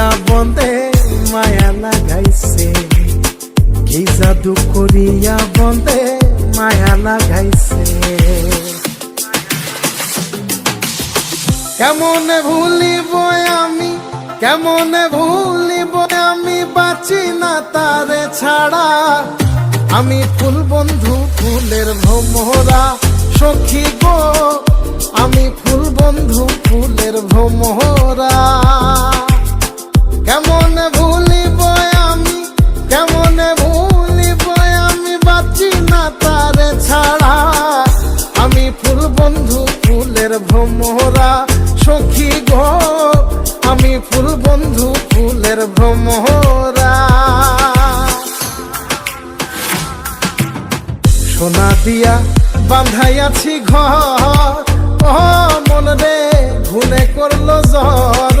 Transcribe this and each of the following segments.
করিয়া বন্দে মায়া লাগাইছে কি জাদু করিয়া বন্দে মায়া লাগাইছে কেমনে ভুলিব আমি কেমনে ভুলিব আমি বাঁচি না তারে ছাড়া আমি ফুল বন্ধু ফুলের ভ্রমরা সখী গো আমি ফুল বন্ধু ফুলের ভ্রমরা ফুলের ভ্রমরা সখী গো, আমি ফুল বন্ধু, ফুলের ভ্রমরা সোনা দিয়া বান্ধাইয়াছি ঘর, ও মন রে ঘুনে করল জ্বর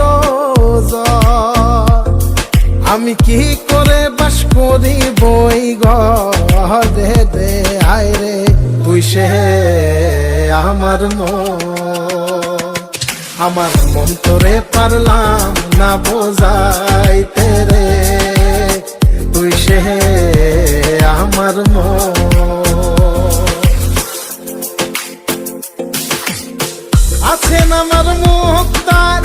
আমি কি করে বাস করি বই ঘরে? দে, আয় রে, তুই সে আমার মন। আমার মন তোরে পারলাম না বোঝাইতে রে। তুই সে আমার মন। আছেন আমার মুক্তার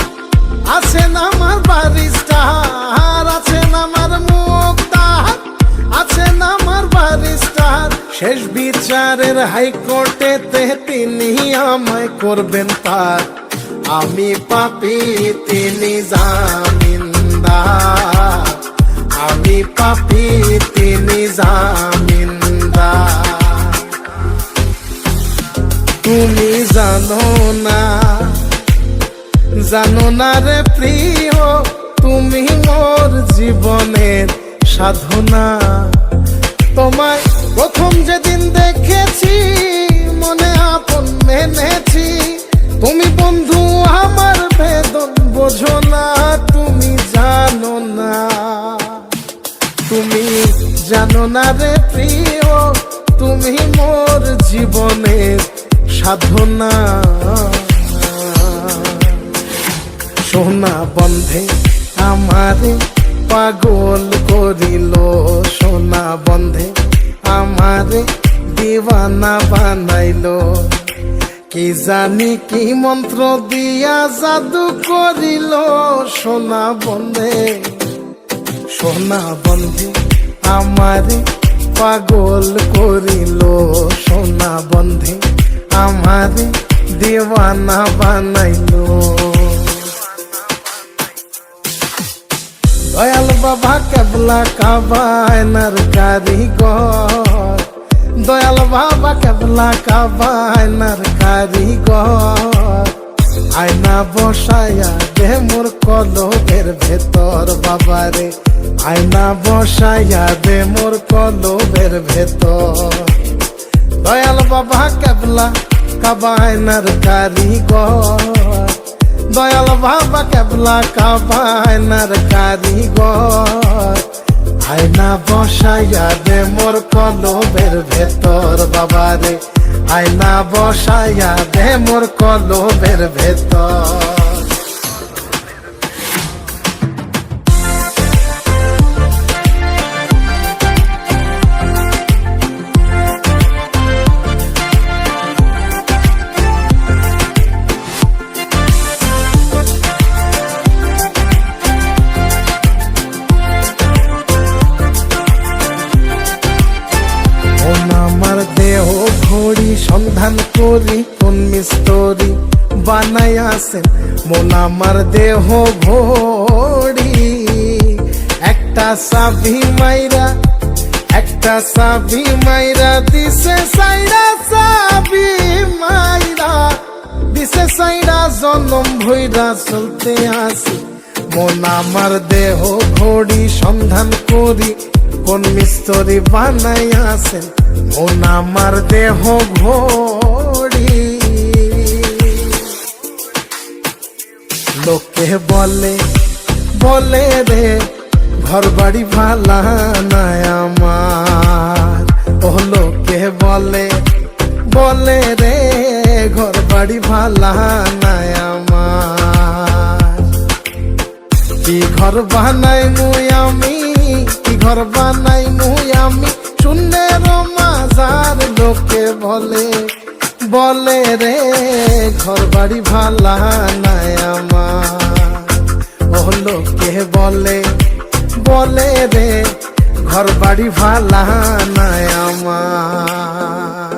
আছেন আমার বারিস্টার আছেন আমার মুক্তার আছেন আমার বারিস্টার শেষ বিচারের হাইকোর্টেতে তিনি আমায় করবেন পার আমি পাপি, তিনি জামিনদার আমি পাপি, তিনি জামিনদার তুমি জানো না জানো না রে প্রিয়, তুমি মোর জীবনের সাধনা। তোমায় প্রথম যেদিন দেখেছি, মনে আপন মেনেছি। তুমি বন্ধু সাধনা। সোনা বন্ধে আমারে পাগল করিল। সোনা বন্ধে আমারে দিওয়ানা বানাইলো। কি জানি কি মন্ত্র দিয়া জাদু করিল। সোনা বন্ধে সোনা বন্ধে আমারে পাগল করিল। সোনা বন্ধে আমারে দেওয়ানা বানাইলো। দয়াল বাবা কেবলা কাবায়নার কারিগর। দয়াল বাবা কেবলা কাবায়নার কারিগর। আয়না বসায়া দে মোর কলবের ভেতর বাবারে। আয়না বসায়া দে মোর কলবের ভেতর। দয়াল বাবা কেবলা কাবায়নার কারিগর। দয়াল বাবা কেবলা কাবায়নার কারিগর। আয়না বসাইয়া দে মোর কলবের ভেতর বাবারে। আয়না বসাইয়া দে মোর কলবের ভেতর। দেহ ঘড়ি সন্ধান করি কোন মিস্তরি বানায়া আছেন মন আমার দেহ ভরি একটা সাবি মাইরা, একটা সাবি মাইরা, দিছে সাইরা সাবি মাইরা। দিছে সাইরা জনম ভইরা চলতে আসি। মন আমার দেহ ঘড়ি সন্ধান করি, কোন মিস্তরি বানাই আছেন। মন আমার দেহ ঘড়ি লোকে বলে বলে রে ঘর বাড়ি ভালা নাই আমার। ও লোকে বলে বলে রে ঘর বাড়ি ভালা নাই আমার। কি ঘর বানাই মুই আমি, কি ঘর বানাই মুই আমি? শূন্যের মাজার লোকে বলে বলে রে ঘর বাড়ি ভালা নাই আমার। ও লোকে বলে বলে রে ঘর বাড়ি ভালা নাই আমার।